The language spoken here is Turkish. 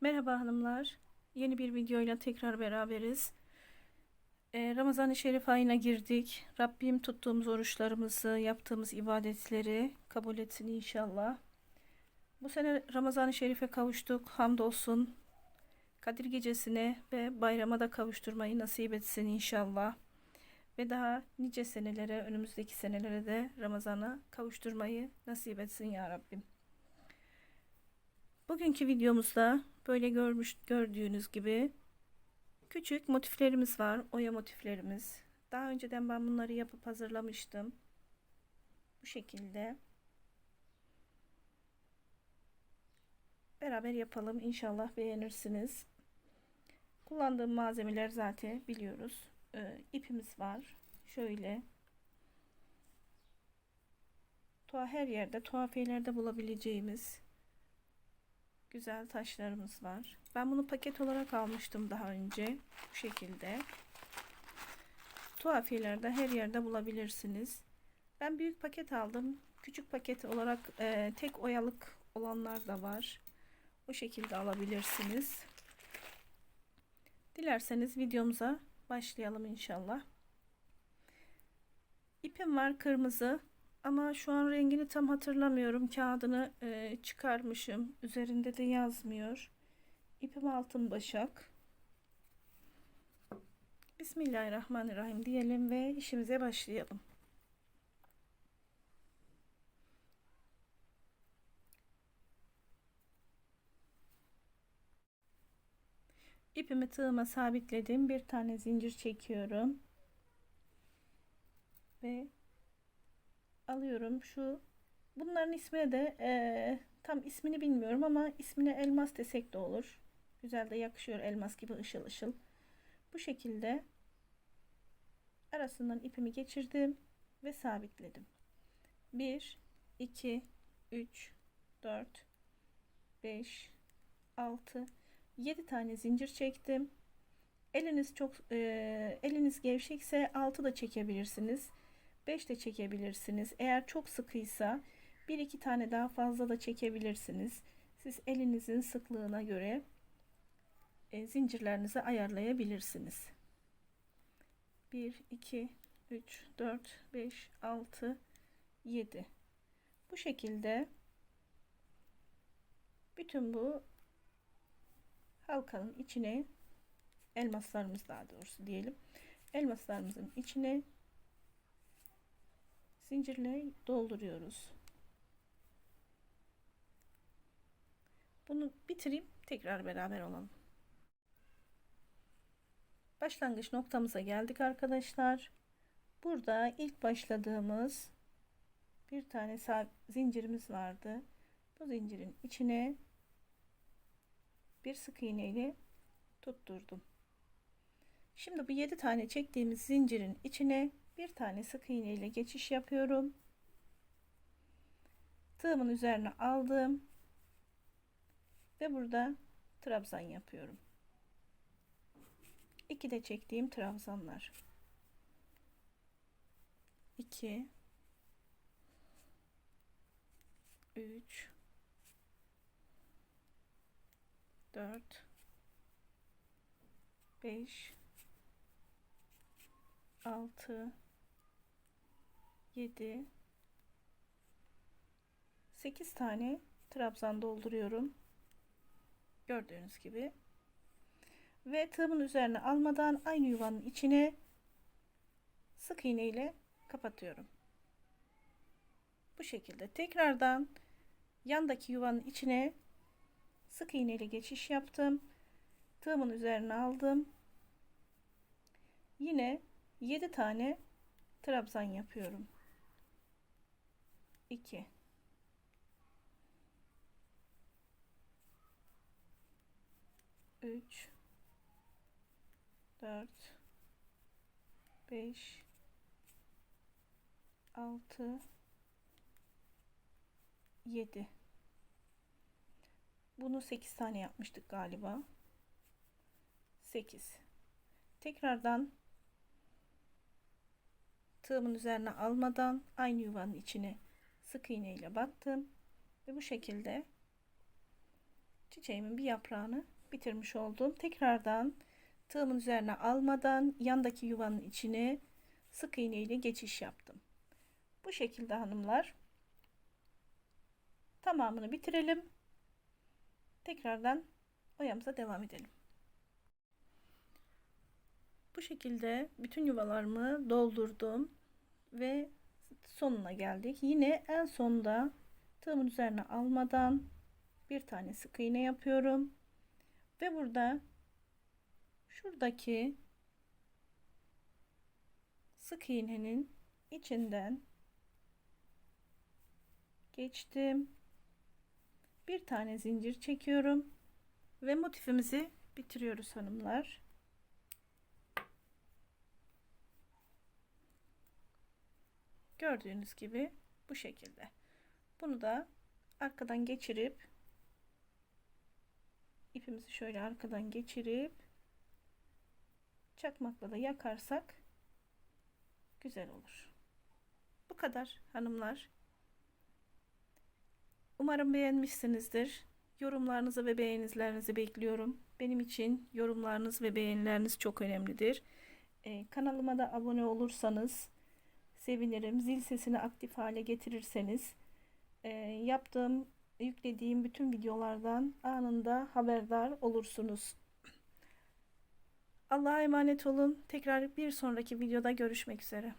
Merhaba hanımlar. Yeni bir videoyla tekrar beraberiz. Ee, Ramazan-ı Şerif ayına girdik. Rabbim tuttuğumuz oruçlarımızı, yaptığımız ibadetleri kabul etsin inşallah. Bu sene Ramazan-ı Şerif'e kavuştuk. Hamdolsun. Kadir gecesine ve bayrama da kavuşturmayı nasip etsin inşallah. Ve daha nice senelere, önümüzdeki senelere de Ramazan'a kavuşturmayı nasip etsin ya Rabbim. Bugünkü videomuzda böyle görmüş gördüğünüz gibi küçük motiflerimiz var. Oya motiflerimiz. Daha önceden ben bunları yapıp hazırlamıştım. Bu şekilde. Beraber yapalım. İnşallah beğenirsiniz. Kullandığım malzemeler zaten biliyoruz. Ee, ipimiz var. Şöyle. Tuhaf her yerde, tuhafiyelerde bulabileceğimiz güzel taşlarımız var. Ben bunu paket olarak almıştım daha önce. Bu şekilde. Tuhafiyelerde her yerde bulabilirsiniz. Ben büyük paket aldım. Küçük paket olarak e, tek oyalık olanlar da var. O şekilde alabilirsiniz. Dilerseniz videomuza başlayalım inşallah. İpim var kırmızı. Ama şu an rengini tam hatırlamıyorum. Kağıdını e, çıkarmışım. Üzerinde de yazmıyor. İpim altın başak. Bismillahirrahmanirrahim diyelim ve işimize başlayalım. İpimi tığıma sabitledim. Bir tane zincir çekiyorum. Ve alıyorum. Şu bunların ismi de e, tam ismini bilmiyorum ama ismine elmas desek de olur. Güzel de yakışıyor elmas gibi ışıl ışıl. Bu şekilde arasından ipimi geçirdim ve sabitledim. 1 2 3 4 5 6 7 tane zincir çektim. Eliniz çok e, eliniz gevşekse 6 da çekebilirsiniz. 5 de çekebilirsiniz. Eğer çok sıkıysa bir iki tane daha fazla da çekebilirsiniz. Siz elinizin sıklığına göre e, zincirlerinizi ayarlayabilirsiniz. 1 2 3 4 5 6 7 bu şekilde bütün bu halkanın içine elmaslarımız daha doğrusu diyelim elmaslarımızın içine zincirle dolduruyoruz. Bunu bitireyim. Tekrar beraber olalım. Başlangıç noktamıza geldik arkadaşlar. Burada ilk başladığımız bir tane zincirimiz vardı. Bu zincirin içine bir sık iğne ile tutturdum. Şimdi bu 7 tane çektiğimiz zincirin içine bir tane sık iğne ile geçiş yapıyorum. Tığımın üzerine aldım. Ve burada trabzan yapıyorum. İki de çektiğim trabzanlar. 2 3 4 5 6 7 8 tane trabzan dolduruyorum. Gördüğünüz gibi. Ve tığımın üzerine almadan aynı yuvanın içine sık iğne ile kapatıyorum. Bu şekilde tekrardan yandaki yuvanın içine sık iğne ile geçiş yaptım. Tığımın üzerine aldım. Yine 7 tane trabzan yapıyorum. 2 3 4 5 6 7 bunu 8 tane yapmıştık galiba. 8 tekrardan tığımın üzerine almadan aynı yuvanın içine sık iğne ile battım ve bu şekilde çiçeğimin bir yaprağını bitirmiş oldum. Tekrardan tığımın üzerine almadan yandaki yuvanın içine sık iğne ile geçiş yaptım. Bu şekilde hanımlar tamamını bitirelim. Tekrardan oyamıza devam edelim. Bu şekilde bütün yuvalarımı doldurdum ve sonuna geldik. Yine en sonda tığımın üzerine almadan bir tane sık iğne yapıyorum ve burada şuradaki sık iğnenin içinden geçtim. Bir tane zincir çekiyorum ve motifimizi bitiriyoruz hanımlar. Gördüğünüz gibi bu şekilde. Bunu da arkadan geçirip ipimizi şöyle arkadan geçirip çakmakla da yakarsak güzel olur. Bu kadar hanımlar. Umarım beğenmişsinizdir. Yorumlarınızı ve beğenilerinizi bekliyorum. Benim için yorumlarınız ve beğenileriniz çok önemlidir. Ee, kanalıma da abone olursanız sevinirim. Zil sesini aktif hale getirirseniz e, yaptığım, yüklediğim bütün videolardan anında haberdar olursunuz. Allah'a emanet olun. Tekrar bir sonraki videoda görüşmek üzere.